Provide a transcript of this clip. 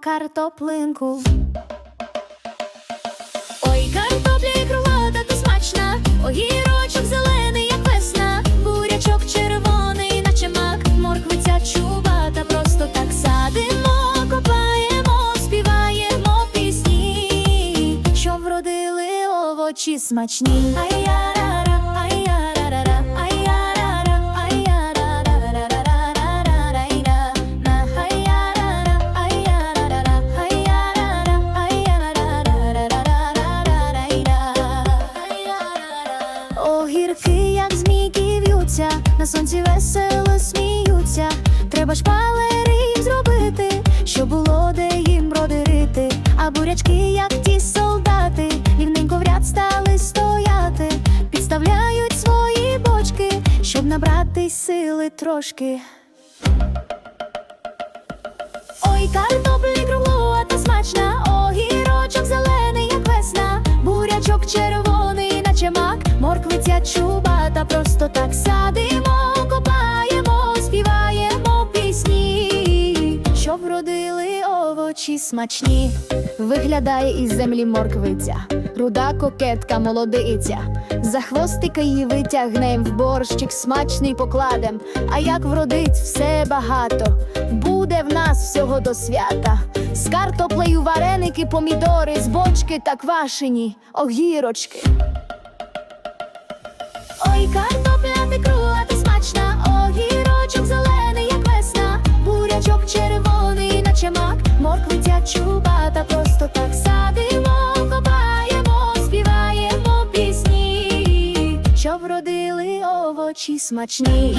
картоплинку. Ой, картопля і крилата, то смачна, огірочок зелений, як весна, бурячок червоний, наче мак, морквиця чубата, просто так садимо, копаємо, співаємо пісні, що вродили овочі смачні. Ай-я-ра-ра, як змійки в'ються, на сонці весело сміються. Треба шпалери їм зробити, щоб було де їм родирити. А бурячки, як ті солдати, рівненько в ряд стали стояти, підставляють свої бочки, щоб набрати сили трошки. Ой, картоплі овочі смачні. Виглядає із землі морквиця, руда кокетка молодиця. За хвостика її витягнем в борщик смачний покладем. А як вродить все багато, буде в нас всього до свята. З картоплею вареники, помідори, з бочки та квашені, огірочки. Ой, картопля мак, морквиця чубата, просто так садимо, копаємо, співаємо пісні, щоб родили овочі смачні.